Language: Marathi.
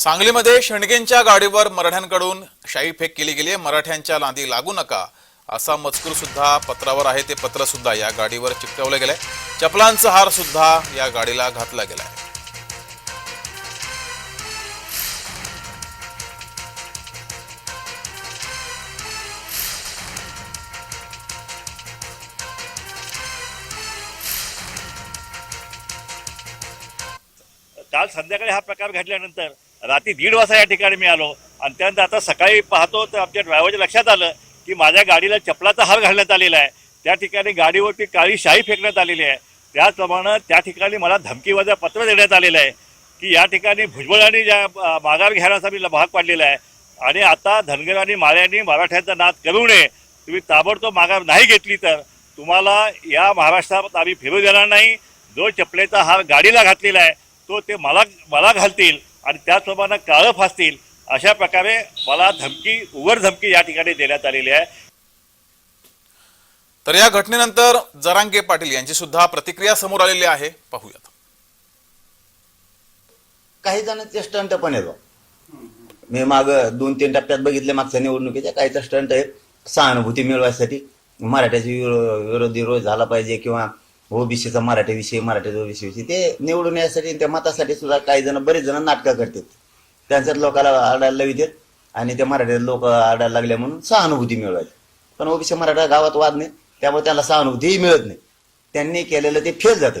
सांगलीमध्ये शेणगेंच्या गाडीवर मराठ्यांकडून शाई फेक केली गेली आहे. मराठ्यांच्या लांदी लागू नका. असा मजकूर सुद्धा पत्रावर आहे. ते पत्र सुद्धा या गाडीवर चिकटवलं गेलंय चपलांचा हार सुद्धा या गाडीला घातला गेलाय काल संध्याकाळी हा प्रकार घडल्यानंतर रात्री दीड वाजता या ठिकाणी मी आलो. आणि त्यानंतर आता सकाळी पाहतो तर आमच्या ड्रायव्हरच्या लक्षात आलं की माझ्या गाडीला चपलाचा हार घालण्यात आलेला आहे. त्या ठिकाणी गाडीवरती काळी शाई फेकण्यात आलेली आहे. त्याचप्रमाणे त्या ठिकाणी मला धमकीवजा पत्र देण्यात आलेलं आहे की या ठिकाणी भुजबळांनी ज्या माघार घेण्याचा मी भाग पाडलेला आहे. आणि आता धनगर आणि माळ्यांनी मराठ्यांचा नाद करू नये. तुम्ही ताबडतोब माघार नाही घेतली तर तुम्हाला या महाराष्ट्रात आम्ही फिरू देणार नाही. जो चपलेचा हार गाडीला घातलेला आहे तो ते मला मला घालतील. आणि त्याचप्रमाणे काळं फासतील अशा प्रकारे मला धमकी उघड धमकी या ठिकाणी देण्यात आलेली आहे. तर या घटनेनंतर जरांगे पाटील यांची सुद्धा प्रतिक्रिया समोर आलेली आहे. पाहूयात. काही जणांचे स्टंट पण येतो मी माग दोन तीन टप्प्यात बघितले मागच्या निवडणुकीच्या काहीचा स्टंट आहे सहानुभूती मिळवायसाठी मराठ्याची विरो- विरोधी रोज झाला पाहिजे किंवा ओबीसीचा मराठीविषयी ओबीसी विषय. ते निवडून यासाठी आणि त्या मतासाठी सुद्धा काही जण बरेच जण नाटकं करतात. त्यांच्यात लोकांना आडायला विधेत आणि त्या मराठी लोक आडायला लागले म्हणून सहानुभूती मिळवायची. पण ओबीसी मराठा गावात वाद नाही त्यामुळे त्यांना सहानुभूतीही मिळत नाही. त्यांनी केलेलं ते फेल जातं.